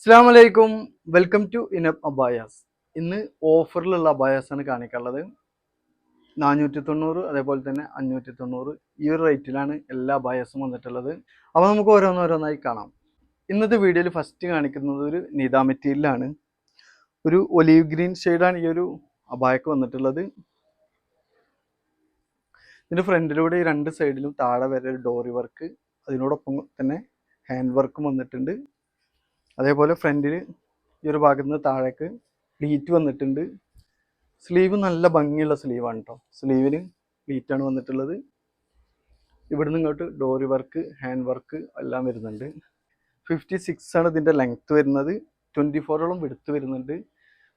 അസ്സാം വലൈക്കും welcome to ഇനബ് abayas. ഇന്ന് ഓഫറിലുള്ള അബായാസ് ആണ് കാണിക്കാനുള്ളത്. നാനൂറ്റി തൊണ്ണൂറ് അതേപോലെ തന്നെ അഞ്ഞൂറ്റി തൊണ്ണൂറ് ഈ ഒരു റേറ്റിലാണ് എല്ലാ അബായാസും വന്നിട്ടുള്ളത്. അപ്പോൾ നമുക്ക് ഓരോന്നോരോന്നായി കാണാം. ഇന്നത്തെ വീഡിയോയിൽ ഫസ്റ്റ് കാണിക്കുന്നത് ഒരു നീത മെറ്റീരിയലാണ് ഒരു ഒലീവ് ഗ്രീൻ ഷെയ്ഡാണ് ഈ ഒരു അബായക്ക് വന്നിട്ടുള്ളത്. ഇതിന്റെ ഫ്രണ്ടിലൂടെ ഈ രണ്ട് സൈഡിലും താഴെ വരെ ഒരു ഡോറി വർക്ക് അതിനോടൊപ്പം തന്നെ ഹാൻഡ് വർക്കും വന്നിട്ടുണ്ട്. അതേപോലെ ഫ്രണ്ടിൽ ഈ ഒരു ഭാഗത്ത് നിന്ന് താഴേക്ക് പ്ലീറ്റ് വന്നിട്ടുണ്ട്. സ്ലീവ് നല്ല ഭംഗിയുള്ള സ്ലീവാണ് കേട്ടോ സ്ലീവിന് പ്ലീറ്റാണ് വന്നിട്ടുള്ളത്. ഇവിടുന്ന് ഇങ്ങോട്ട് ഡോറി വർക്ക് ഹാൻഡ് വർക്ക് എല്ലാം വരുന്നുണ്ട്. ഫിഫ്റ്റി സിക്സ് ആണ് ഇതിന്റെ ലെങ്ത്ത് വരുന്നത്. ട്വന്റി ഫോറോളം വിടുത്ത് വരുന്നുണ്ട്.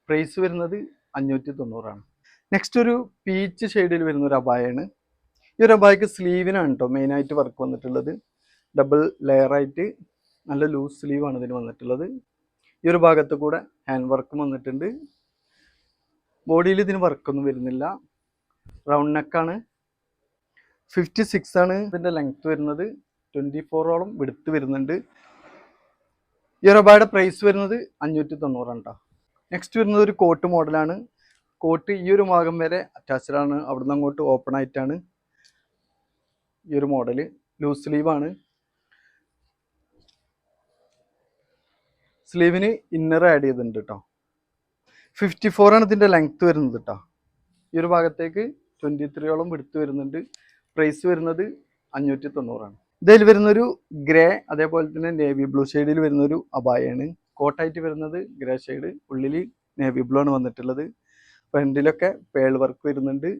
പ്രൈസ് വരുന്നത് അഞ്ഞൂറ്റി തൊണ്ണൂറാണ് നെക്സ്റ്റ് ഒരു പീച്ച് ഷെയ്ഡിൽ വരുന്ന ഒരു അബായാണ് ഈ ഒരു അബായക്ക് സ്ലീവിനാണ് കേട്ടോ മെയിനായിട്ട് വർക്ക് വന്നിട്ടുള്ളത്. ഡബിൾ ലെയറായിട്ട് നല്ല ലൂസ് സ്ലീവാണ് ഇതിന് വന്നിട്ടുള്ളത്. ഈ ഒരു ഭാഗത്ത് കൂടെ ഹാൻഡ് വർക്കും വന്നിട്ടുണ്ട്. ബോഡിയിൽ ഇതിന് വർക്കൊന്നും വരുന്നില്ല. റൗണ്ട് നെക്കാണ് ഫിഫ്റ്റി സിക്സ് ആണ് ഇതിന്റെ ലെങ്ത് വരുന്നത്. ട്വന്റി ഫോറോളം വിടുത്ത് വരുന്നുണ്ട്. ഈ ഒരു അബായുടെ പ്രൈസ് വരുന്നത് അഞ്ഞൂറ്റി തൊണ്ണൂറാണ് കേട്ടോ നെക്സ്റ്റ് വരുന്നത് ഒരു കോട്ട് മോഡലാണ് കോട്ട് ഈ ഒരു ഭാഗം വരെ അറ്റാച്ച്ഡ് ആണ്. അവിടുന്ന് അങ്ങോട്ട് ഓപ്പൺ ആയിട്ടാണ് ഈ ഒരു മോഡൽ ലൂസ് സ്ലീവാണ് സ്ലീവിന് ഇന്നർ ആഡ് ചെയ്തിട്ടുണ്ട് കേട്ടോ ഫിഫ്റ്റി ഫോർ ആണ് ഇതിന്റെ ലെങ്ത്ത് വരുന്നത് കേട്ടോ ഈ ഒരു ഭാഗത്തേക്ക് ട്വന്റി ത്രീയോളം എടുത്ത് വരുന്നുണ്ട്. പ്രൈസ് വരുന്നത് അഞ്ഞൂറ്റി തൊണ്ണൂറാണ് ഇതിൽ വരുന്നൊരു ഗ്രേ അതേപോലെ തന്നെ നേവി ബ്ലൂ ഷെയ്ഡിൽ വരുന്നൊരു അബായാണ് കോട്ടായിട്ട് വരുന്നത് ഗ്രേ ഷെയ്ഡ് ഉള്ളിൽ നേവി ബ്ലൂ ആണ് വന്നിട്ടുള്ളത്. ഫ്രണ്ടിലൊക്കെ പേൾ വർക്ക് വരുന്നുണ്ട്.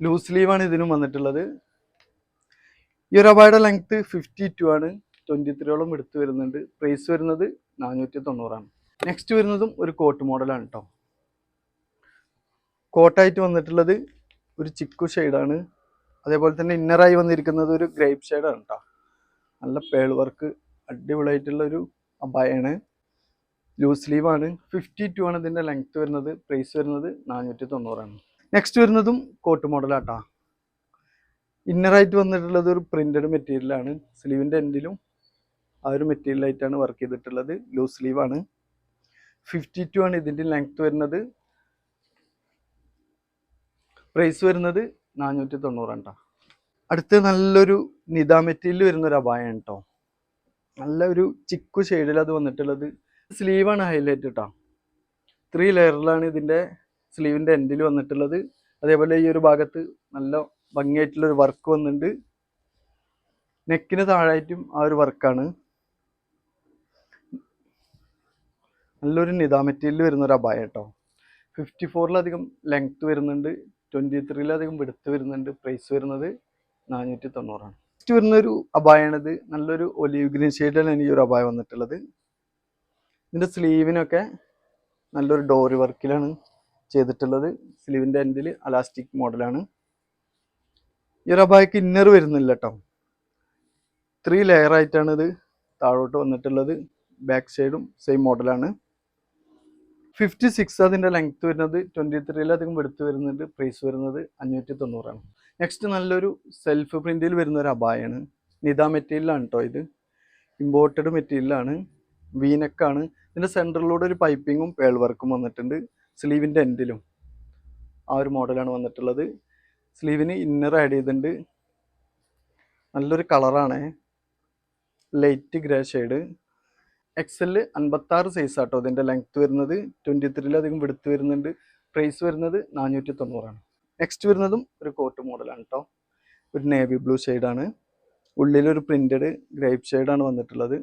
ലൂസ് സ്ലീവാണ് ഇതിനും വന്നിട്ടുള്ളത്. ഈ ഒരു അബായുടെ ലെങ്ത്ത് ഫിഫ്റ്റി ടു ആണ്. ട്വന്റി ത്രീയോളം എടുത്ത് വരുന്നുണ്ട്. പ്രൈസ് വരുന്നത് നാനൂറ്റി തൊണ്ണൂറാണ് നെക്സ്റ്റ് വരുന്നതും ഒരു കോട്ട് മോഡലാണ് കേട്ടോ കോട്ടായിട്ട് വന്നിട്ടുള്ളത് ഒരു ചിക്കു ഷെയ്ഡാണ് അതേപോലെ തന്നെ ഇന്നറായി വന്നിരിക്കുന്നത് ഒരു ഗ്രേപ്പ് ഷെയ്ഡാണ് കേട്ടോ നല്ല പേൾ വർക്ക് അടിപൊളിയായിട്ടുള്ള ഒരു അബായാണ് ലൂസ് സ്ലീവാണ് ഫിഫ്റ്റി ടു ആണ് ഇതിന്റെ ലെങ്ത്ത് വരുന്നത്. പ്രൈസ് വരുന്നത് നാനൂറ്റി തൊണ്ണൂറാണ് നെക്സ്റ്റ് വരുന്നതും കോട്ട് മോഡലാട്ടോ ഇന്നറായിട്ട് വന്നിട്ടുള്ളത് ഒരു പ്രിന്റഡ് മെറ്റീരിയലാണ് സ്ലീവിന്റെ എൻഡിലും ആ ഒരു മെറ്റീരിയലായിട്ടാണ് വർക്ക് ചെയ്തിട്ടുള്ളത്. ലൂസ് സ്ലീവാണ് ഫിഫ്റ്റി ടു ആണ് ഇതിന്റെ ലെങ്ത് വരുന്നത്. പ്രൈസ് വരുന്നത് നാനൂറ്റി തൊണ്ണൂറാണ് കേട്ടോ അടുത്ത് നല്ലൊരു നിത മെറ്റീരിയൽ വരുന്ന ഒരു അപായം കേട്ടോ നല്ലൊരു ചിക്കു ഷെയ്ഡിൽ അത് വന്നിട്ടുള്ളത്. സ്ലീവാണ് ഹൈലൈറ്റ് കേട്ടോ ത്രീ ലെയറിലാണ് ഇതിന്റെ സ്ലീവിന്റെ എൻഡിൽ വന്നിട്ടുള്ളത്. അതേപോലെ ഈ ഒരു ഭാഗത്ത് നല്ല ഭംഗിയായിട്ടുള്ളൊരു വർക്ക് വന്നിട്ടുണ്ട് നെക്കിന് താഴായിട്ടും ആ ഒരു വർക്കാണ് നല്ലൊരു നിത മെറ്റീരിയൽ വരുന്ന ഒരു അബായ കേട്ടോ. ഫിഫ്റ്റി ഫോറിലധികം ലെങ്ത് വരുന്നുണ്ട്. ട്വന്റി ത്രീയിലധികം വെടുത്ത് വരുന്നുണ്ട്. പ്രൈസ് വരുന്നത് നാനൂറ്റി തൊണ്ണൂറാണ് നെക്സ്റ്റ് വരുന്ന ഒരു അബായാണിത് നല്ലൊരു ഒലീവ് ഗ്രീൻ ഷെയ്ഡിലാണ് ഈ ഒരു അബായ വന്നിട്ടുള്ളത്. ഇതിന്റെ സ്ലീവിനൊക്കെ നല്ലൊരു ഡോറി വർക്കിലാണ് ചെയ്തിട്ടുള്ളത്. സ്ലീവിന്റെ എൻഡിൽ അലാസ്റ്റിക് മോഡലാണ് ഈ ഒരു അബായക്ക് ഇന്നർ വരുന്നില്ല കേട്ടോ. ത്രീ ലെയർ ആയിട്ടാണ് ഇത് താഴോട്ട് വന്നിട്ടുള്ളത്. ബാക്ക് സൈഡും സെയിം മോഡലാണ് ഫിഫ്റ്റി സിക്സ് അതിന്റെ ലെങ്ത് വരുന്നത് ട്വന്റി ത്രീയിലധികം എടുത്ത് വരുന്നുണ്ട് പ്രൈസ് വരുന്നത് അഞ്ഞൂറ്റി തൊണ്ണൂറാണ് നെക്സ്റ്റ് നല്ലൊരു സെൽഫ് പ്രിന്റിൽ വരുന്ന ഒരു അബായാണ് നിത മെറ്റീരിയലാണ് കേട്ടോ ഇത്. ഇമ്പോർട്ടഡ് മെറ്റീരിയലാണ് വീനക്കാണ് ഇതിന്റെ സെന്ററിലൂടെ ഒരു പൈപ്പിങ്ങും പേൾ വർക്കും വന്നിട്ടുണ്ട്. സ്ലീവിന്റെ എൻഡിലും ആ ഒരു മോഡലാണ് വന്നിട്ടുള്ളത്. സ്ലീവിന് ഇന്നർ ആഡ് ചെയ്തിട്ടുണ്ട്. നല്ലൊരു കളറാണ് ലൈറ്റ് ഗ്രേ ഷെയ്ഡ് എക്സൽ അൻപത്താറ് സൈസ് ആട്ടോ. ഇതിന്റെ ലെങ്ത് വരുന്നത് ട്വന്റി ത്രീയിലധികം വെടുത്ത് വരുന്നുണ്ട്. പ്രൈസ് വരുന്നത് നാനൂറ്റി തൊണ്ണൂറാണ് നെക്സ്റ്റ് വരുന്നതും ഒരു കോട്ട് മോഡലാണ് കേട്ടോ ഒരു നേവി ബ്ലൂ ഷെയ്ഡാണ് ഉള്ളിലൊരു പ്രിന്റഡ് ഗ്രേപ്പ് ഷെയ്ഡാണ് വന്നിട്ടുള്ളത്.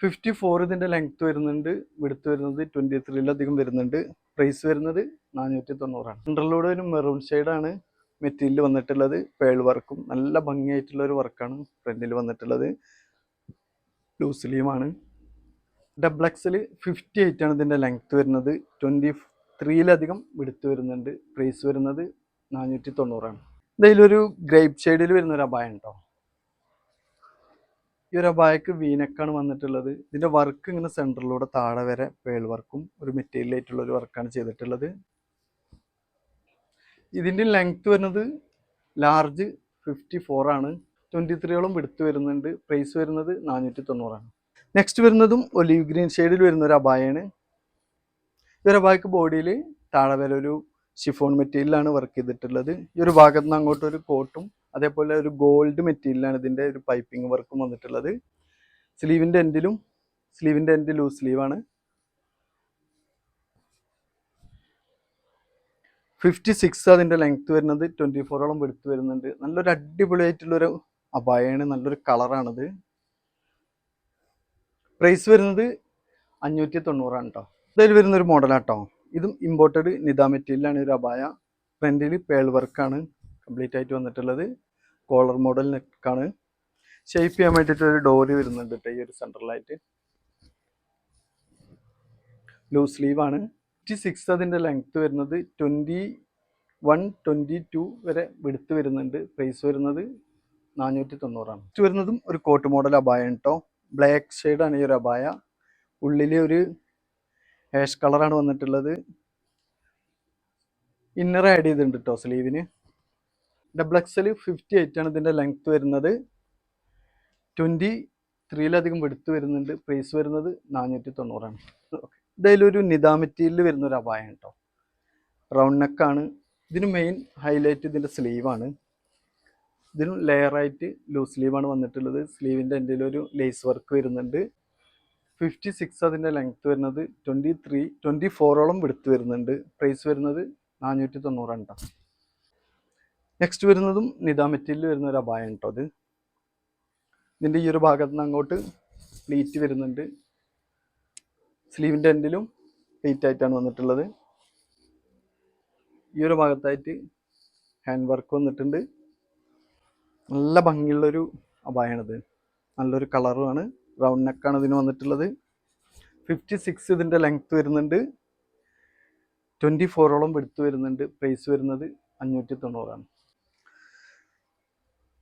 ഫിഫ്റ്റി ഫോർ ഇതിന്റെ ലെങ്ത് വരുന്നുണ്ട്. വെടുത്ത് വരുന്നത് ട്വന്റി ത്രീയിലധികം വരുന്നുണ്ട്. പ്രൈസ് വരുന്നത് നാനൂറ്റി തൊണ്ണൂറാണ് സെൻട്രലിലൂടെ ഒരു മെറൂൺ ഷെയ്ഡാണ് മെറ്റീരിയൽ വന്നിട്ടുള്ളത്. പേൾ വർക്കും നല്ല ഭംഗിയായിട്ടുള്ള ഒരു വർക്കാണ് ഫ്രണ്ടിൽ വന്നിട്ടുള്ളത്. ലൂസ് സ്ലീവാണ് ഡബിൾ എക്സൽ ഫിഫ്റ്റി എയ്റ്റ് ആണ് ഇതിന്റെ ലെങ്ത് വരുന്നത്. ട്വന്റി ത്രീയിലധികം വിടുത്ത് വരുന്നുണ്ട്. പ്രൈസ് വരുന്നത് നാനൂറ്റി തൊണ്ണൂറാണ് ഇതിലൊരു ഗ്രേപ്പ് ഷെയ്ഡിൽ വരുന്ന ഒരു അപായം കേട്ടോ ഈ ഒരു അബായക്ക് വീനക്കാണ് വന്നിട്ടുള്ളത്. ഇതിന്റെ വർക്ക് ഇങ്ങനെ സെന്ററിലൂടെ താഴെ വരെ പേൾ വർക്കും ഒരു മെറ്റീരിയൽ ആയിട്ടുള്ള ഒരു വർക്കാണ് ചെയ്തിട്ടുള്ളത്. ഇതിന്റെ ലെങ്ത് വരുന്നത് ലാർജ് ഫിഫ്റ്റി ഫോറാണ് ട്വന്റി ത്രീയോളം വിടുത്ത് വരുന്നുണ്ട്. പ്രൈസ് വരുന്നത് നാനൂറ്റി തൊണ്ണൂറാണ് നെക്സ്റ്റ് വരുന്നതും ഒലീവ് ഗ്രീൻ ഷെയ്ഡിൽ വരുന്ന ഒരു അബായാണ്. ഈ ഒരു അബായക്ക് ബോഡിയിൽ താഴെ വരെ ഒരു ഷിഫോൺ മെറ്റീരിയലാണ് വർക്ക് ചെയ്തിട്ടുള്ളത്. ഈ ഒരു ഭാഗത്ത് നിന്ന് അങ്ങോട്ട് ഒരു കോട്ടും അതേപോലെ ഒരു ഗോൾഡ് മെറ്റീരിയലാണ് ഇതിന്റെ ഒരു പൈപ്പിംഗ് വർക്കും വന്നിട്ടുള്ളത്. സ്ലീവിന്റെ എൻഡിലും സ്ലീവിന്റെ എൻഡ് ലൂസ് സ്ലീവാണ് ഫിഫ്റ്റി സിക്സ് അതിന്റെ ലെങ്ത്ത് വരുന്നത് ട്വന്റി ഫോറോളം വെടുത്ത് വരുന്നുണ്ട്. നല്ലൊരു അടിപൊളിയായിട്ടുള്ളൊരു അബായാണ് നല്ലൊരു കളറാണിത്. പ്രൈസ് വരുന്നത് അഞ്ഞൂറ്റി തൊണ്ണൂറാണ് കേട്ടോ ഇതിൽ വരുന്നൊരു മോഡലാട്ടോ. ഇതും ഇമ്പോർട്ടഡ് നിദാ മെറ്റീരിയലാണ് ഒരു അബായ ഫ്രണ്ടിൽ പേൾ വർക്കാണ് കംപ്ലീറ്റ് ആയിട്ട് വന്നിട്ടുള്ളത്. കോളർ മോഡൽ നെക്കാണ് ഷേപ്പ് ചെയ്യാൻ വേണ്ടിയിട്ട് ഒരു ഡോറി വരുന്നുണ്ട് കേട്ടോ ഈ ഒരു സെൻട്രലായിട്ട് ലൂസ് സ്ലീവാണ് ഫിഫ്റ്റി സിക്സ് അതിന്റെ ലെങ്ത്ത് വരുന്നത് ട്വന്റി വൺ ട്വന്റി ടു വരെ വെടുത്ത് വരുന്നുണ്ട്. പ്രൈസ് വരുന്നത് നാനൂറ്റി തൊണ്ണൂറാണ് നെക്സ്റ്റ് വരുന്നതും ഒരു കോട്ട് മോഡൽ അബായ കേട്ടോ ബ്ലാക്ക് ഷെയ്ഡാണ് ഈ ഒരു അബായ. ഉള്ളിൽ ഒരു ഹാഷ് കളറാണ് വന്നിട്ടുള്ളത്. ഇന്നർ ആഡ് ചെയ്തിട്ടുണ്ട് കേട്ടോ സ്ലീവിന്. ഡബിൾ എക്സൽ ഫിഫ്റ്റി എയ്റ്റ് ആണ് ഇതിന്റെ ലെങ്ത്ത് വരുന്നത്. ട്വന്റി ത്രീയിലധികം വെടുത്ത് വരുന്നുണ്ട്. പ്രൈസ് വരുന്നത് നാനൂറ്റി തൊണ്ണൂറാണ് ഇതിലൊരു നിതാ മെറ്റീരിയൽ വരുന്ന ഒരു അപായം കേട്ടോ റൗണ്ട് നെക്കാണ്. ഇതിന് മെയിൻ ഹൈലൈറ്റ് ഇതിന്റെ സ്ലീവാണ്. ഇതിനും ലെയറായിട്ട് ലൂസ് സ്ലീവാണ് വന്നിട്ടുള്ളത്. സ്ലീവിന്റെ എന്റെ ഒരു ലേസ് വർക്ക് വരുന്നുണ്ട്. ഫിഫ്റ്റി സിക്സ് അതിന്റെ ലെങ്ത് വരുന്നത് ട്വന്റി ത്രീ ട്വന്റി ഫോറോളം വെടുത്ത് വരുന്നുണ്ട്. പ്രൈസ് വരുന്നത് നാനൂറ്റി തൊണ്ണൂറാണ് കേട്ടോ നെക്സ്റ്റ് വരുന്നതും നിദാ മെറ്റീരിയൽ വരുന്ന ഒരു അപായം കേട്ടോ അത്. ഇതിന്റെ ഈ ഒരു ഭാഗത്ത് നിന്ന് അങ്ങോട്ട് പ്ലീറ്റ് വരുന്നുണ്ട്. സ്ലീവിന്റെ എൻഡിലും പ്ലീറ്റ് ആയിട്ടാണ് വന്നിട്ടുള്ളത്. ഈ ഒരു ഭാഗത്തായിട്ട് ഹാൻഡ് വർക്ക് വന്നിട്ടുണ്ട്. നല്ല ഭംഗിയുള്ളൊരു അബായാണിത്. നല്ലൊരു കളറുമാണ്. റൗണ്ട് നെക്കാണ് ഇതിന് വന്നിട്ടുള്ളത്. ഫിഫ്റ്റി സിക്സ് ഇതിന്റെ ലെങ്ത്ത് വരുന്നുണ്ട്. ട്വന്റി ഫോറോളം എടുത്ത് വരുന്നുണ്ട്. പ്രൈസ് വരുന്നത് അഞ്ഞൂറ്റി തൊണ്ണൂറാണ്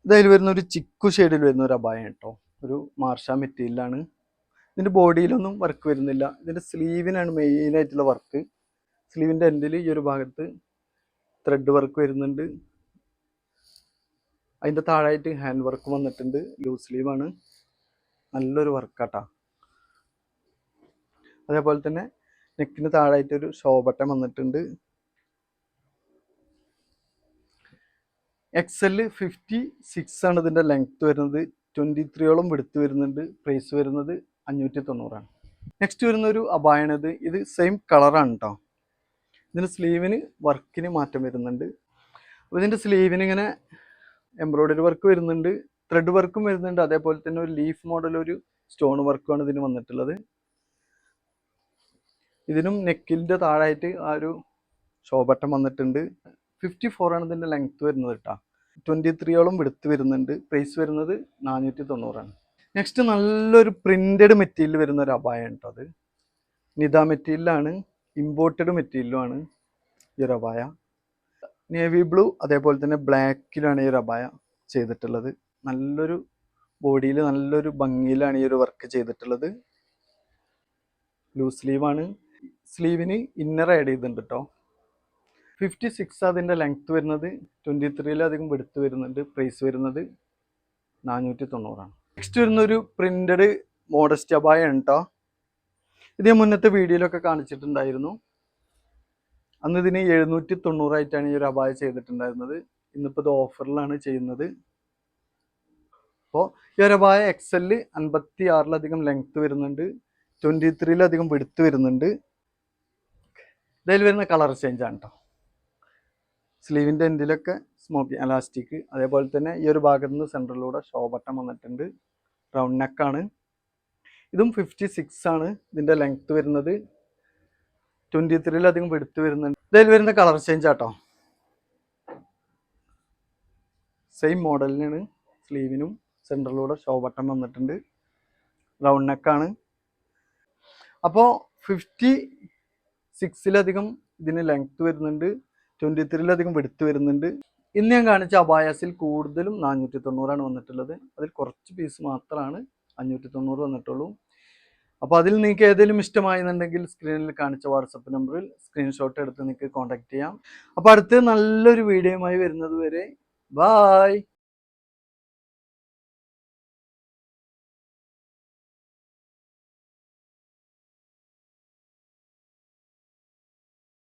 ഇതതിൽ വരുന്ന ഒരു ചിക്കു ഷെയ്ഡിൽ വരുന്ന ഒരു അബായം കേട്ടോ. ഒരു മാർഷ മെറ്റീരിയലാണ് ഇതിന്റെ ബോഡിയിലൊന്നും വർക്ക് വരുന്നില്ല. ഇതിന്റെ സ്ലീവിനാണ് മെയിനായിട്ടുള്ള വർക്ക് സ്ലീവിന്റെ എൻഡിൽ ഈ ഒരു ഭാഗത്ത് ത്രെഡ് വർക്ക് വരുന്നുണ്ട്. അതിന്റെ താഴായിട്ട് ഹാൻഡ് വർക്ക് വന്നിട്ടുണ്ട്. ലൂസ് സ്ലീവാണ് നല്ലൊരു വർക്കാട്ടാ അതേപോലെ തന്നെ നെക്കിന് താഴായിട്ട് ഒരു ഷോബട്ടൻ വന്നിട്ടുണ്ട്. എക്സൽ ഫിഫ്റ്റി സിക്സ് ആണ് ഇതിന്റെ ലെങ്ത് വരുന്നത്. ട്വന്റി ത്രീയോളം വെടുത്ത് വരുന്നുണ്ട്. പ്രൈസ് വരുന്നത് അഞ്ഞൂറ്റി തൊണ്ണൂറാണ് നെക്സ്റ്റ് വരുന്ന ഒരു അബായണത് ഇത് സെയിം കളറാണ് കേട്ടോ ഇതിന്റെ സ്ലീവിന് വർക്കിന് മാറ്റം വരുന്നുണ്ട്. അപ്പോൾ ഇതിന്റെ സ്ലീവിന് ഇങ്ങനെ എംബ്രോയ്ഡറി വർക്ക് വരുന്നുണ്ട്. ത്രെഡ് വർക്കും വരുന്നുണ്ട്. അതേപോലെ തന്നെ ഒരു ലീഫ് മോഡൽ ഒരു സ്റ്റോൺ വർക്കുമാണ് ഇതിന് വന്നിട്ടുള്ളത്. ഇതിനും നെക്കിന്റെ താഴായിട്ട് ആ ഒരു ഷോബട്ടം വന്നിട്ടുണ്ട്. ഫിഫ്റ്റി ഫോർ ആണ് ഇതിന്റെ ലെങ്ത് വരുന്നത് കേട്ടോ ട്വന്റി ത്രീയോളം വെടുത്ത് വരുന്നുണ്ട്. പ്രൈസ് വരുന്നത് നാനൂറ്റി തൊണ്ണൂറാണ് നെക്സ്റ്റ് നല്ലൊരു പ്രിന്റഡ് മെറ്റീരിയൽ വരുന്ന ഒരു അപായം കേട്ടോ അത്. നിത മെറ്റീരിയലാണ് ഇമ്പോർട്ടഡ് മെറ്റീരിയലുമാണ് ഈ ഒരു അപായ. നേവി ബ്ലൂ അതേപോലെ തന്നെ ബ്ലാക്കിലാണ് ഈ അപായ ചെയ്തിട്ടുള്ളത്. നല്ലൊരു ബോഡിയിൽ നല്ലൊരു ഭംഗിയിലാണ് ഈ ഒരു വർക്ക് ചെയ്തിട്ടുള്ളത്. ലൂസ് സ്ലീവാണ്. സ്ലീവിന് ഇന്നർ ആഡ് ചെയ്തിട്ടുണ്ട് കേട്ടോ ഫിഫ്റ്റി സിക്സ് അതിന്റെ ലെങ്ത് വരുന്നത് ട്വന്റി ത്രീയിലധികം വെടുത്ത് വരുന്നുണ്ട് പ്രൈസ് വരുന്നത് നാനൂറ്റി തൊണ്ണൂറാണ് നെക്സ്റ്റ് വരുന്നൊരു പ്രിന്റഡ് മോഡസ്റ്റ് അബായ കേട്ടോ ഇത് മുന്നത്തെ വീഡിയോയിലൊക്കെ കാണിച്ചിട്ടുണ്ടായിരുന്നു. അന്ന് ഇതിന് എഴുന്നൂറ്റി തൊണ്ണൂറായിട്ടാണ് ഈ ഒരു അബായ ചെയ്തിട്ടുണ്ടായിരുന്നത്. ഇന്നിപ്പോൾ ഇത് ഓഫറിലാണ് ചെയ്യുന്നത്. അപ്പോൾ ഈ ഒരു അബായ എക്സൽ അൻപത്തി ആറിലധികം ലെങ്ത് വരുന്നുണ്ട്. ട്വന്റി ത്രീയിലധികം വെടുത്ത് വരുന്നുണ്ട്. ഇതിൽ വരുന്ന കളർ ചേഞ്ച് ആണ് കേട്ടോ സ്ലീവിന്റെ എൻഡിലൊക്കെ സ്മോക്കി അലാസ്റ്റിക് അതേപോലെ തന്നെ ഈ ഒരു ഭാഗത്ത് നിന്ന് സെന്ററിലൂടെ ഷോ ബട്ടൺ വന്നിട്ടുണ്ട്. റൗണ്ട് നെക്കാണ് ഇതും ഫിഫ്റ്റി സിക്സ് ആണ്. ഇതിന്റെ ലെങ്ത്ത് വരുന്നത് ട്വന്റി ത്രീയിലധികം എടുത്തു വരുന്നുണ്ട്. ഇതിൽ വരുന്ന കളർ ചേഞ്ച് ആട്ടോ. സെയിം മോഡലിനാണ് സ്ലീവിനും സെന്ററിലൂടെ ഷോ ബട്ടൺ വന്നിട്ടുണ്ട്. റൗണ്ട് നെക്കാണ് അപ്പോൾ ഫിഫ്റ്റി സിക്സിലധികം ഇതിന് ലെങ്ത്ത് വരുന്നുണ്ട്. ട്വന്റി ത്രീയിലധികം വെടുത്ത് വരുന്നുണ്ട്. ഇന്ന് ഞാൻ കാണിച്ച അബായാസിൽ കൂടുതലും നാനൂറ്റി തൊണ്ണൂറാണ് വന്നിട്ടുള്ളത്. അതിൽ കുറച്ച് പീസ് മാത്രമാണ് അഞ്ഞൂറ്റി തൊണ്ണൂറ് വന്നിട്ടുള്ളൂ. അപ്പോൾ അതിൽ നിങ്ങൾക്ക് ഏതെങ്കിലും ഇഷ്ടമായെന്നുണ്ടെങ്കിൽ സ്ക്രീനിൽ കാണിച്ച വാട്സപ്പ് നമ്പറിൽ സ്ക്രീൻഷോട്ട് എടുത്ത് നിങ്ങൾക്ക് കോൺടാക്ട് ചെയ്യാം. അപ്പോൾ അടുത്ത് നല്ലൊരു വീഡിയോയുമായി വരുന്നത് വരെ ബായ്